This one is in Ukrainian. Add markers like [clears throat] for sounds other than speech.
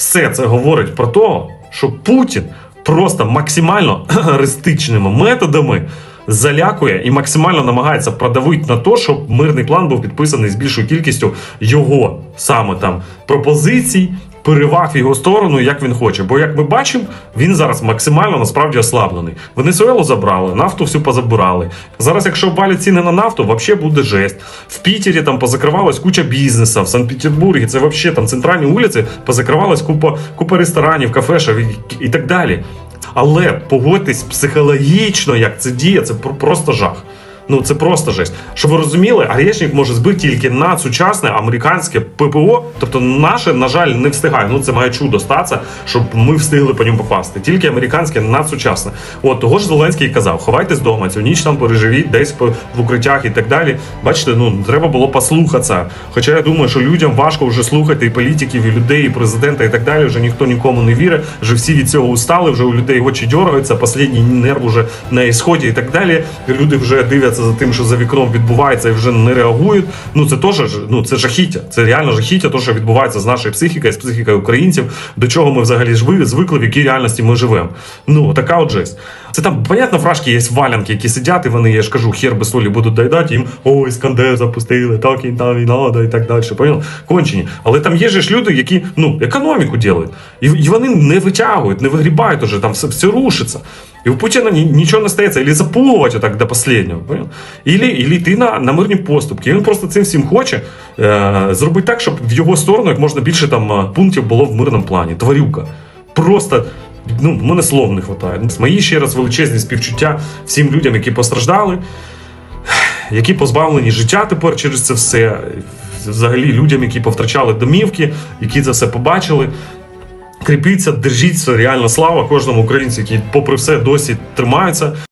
Все це говорить про те, що Путін просто максимально [clears throat] ристичними методами залякує і максимально намагається продавити на те, щоб мирний план був підписаний з більшою кількістю його саме там пропозицій. Переваг в його сторону, як він хоче. Бо, як ми бачимо, він зараз максимально насправді ослаблений. Венесуелу забрали, нафту всю позабирали. Зараз, якщо обвалять ціни на нафту, взагалі буде жесть. В Пітері там позакривалась куча бізнесу, в Санкт-Петербургі це взагалі там центральні вулиці, позакривалась купа, купа ресторанів, кафешок і, і так далі. Але погодьтесь психологічно, як це діє, це про- просто жах. Ну це просто жесть. Щоб ви розуміли, Орешник може збити тільки на сучасне американське ППО. Тобто, наше, на жаль, не встигає. Ну це має чудо статися, щоб ми встигли по ньому попасти. Тільки американське надсучасне. От того ж Зеленський казав: ховайтесь вдома, цю ніч там переживіть, десь в укриттях і так далі. Бачите, ну треба було послухатися. Хоча я думаю, що людям важко вже слухати і політиків, і людей, і президента, і так далі. Вже ніхто нікому не вірить. Вже всі від цього устали, вже у людей очі дергаються, останній нерв уже на ісході і так далі. Люди вже дивляться за тим, що за вікном відбувається, і вже не реагують. Ну це теж ну це жахіття. Це реально жахіття, то що відбувається з нашою психікою, з психікою українців, до чого ми взагалі звикли, в якій реальності ми живемо. Ну така от жесть. Це там, понятно, фрашки є валянки, які сидять, і вони, я ж кажу, хер без солі будуть доїдати, їм ой, іскандер запустили, так і там і надо, і так далі. Понял? Кончені. Але там є ж люди, які ну, економіку ділять. І, і вони не витягують, не вигрібають уже, там все, все рушиться. І у Путіна нічого не стається, або запулувати отак до останнього. Понял? Ілі, ілі йти на, на мирні поступки. І він просто цим всім хоче е, зробити так, щоб в його сторону як можна більше там е, пунктів було в мирному плані. Тварюка. Просто. Ну, мене слов не вистачає. Мої ще раз величезні співчуття всім людям, які постраждали, які позбавлені життя тепер через це все. Взагалі людям, які повтрачали домівки, які це все побачили. Кріпіться, держіться, реально слава кожному українцю, який, попри все, досі тримаються.